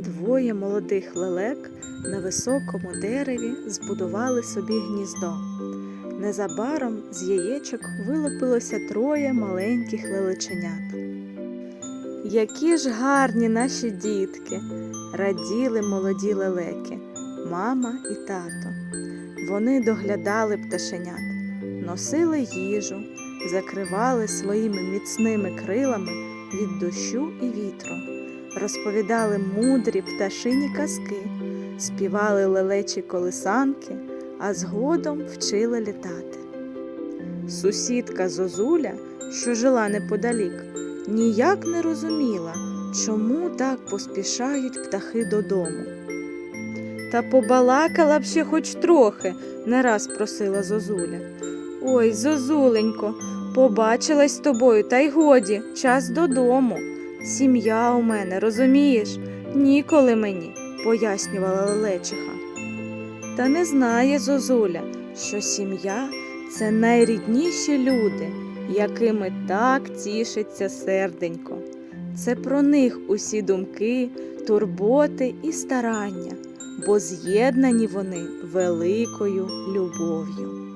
троє молодих лелек на високому дереві збудували собі гніздо. Незабаром з яєчок вилупилося троє маленьких лелеченят. Які ж гарні наші дітки, раділи молоді лелеки, мама і тато. Вони доглядали пташенят, носили їжу, закривали своїми міцними крилами від дощу і вітру, розповідали мудрі пташині казки, співали лелечі колисанки, а згодом вчили літати. Сусідка Зозуля, що жила неподалік, ніяк не розуміла, чому так поспішають птахи додому. Та побалакала б ще хоч трохи, не раз просила Зозуля. Ой, Зозуленько, побачилась з тобою, та й годі, час додому. Сім'я у мене, розумієш? Ніколи мені, пояснювала Лелечиха. Та не знає Зозуля, що сім'я це найрідніші люди, якими так тішиться серденько. Це про них усі думки, турботи і старання, бо з'єднані вони великою любов'ю.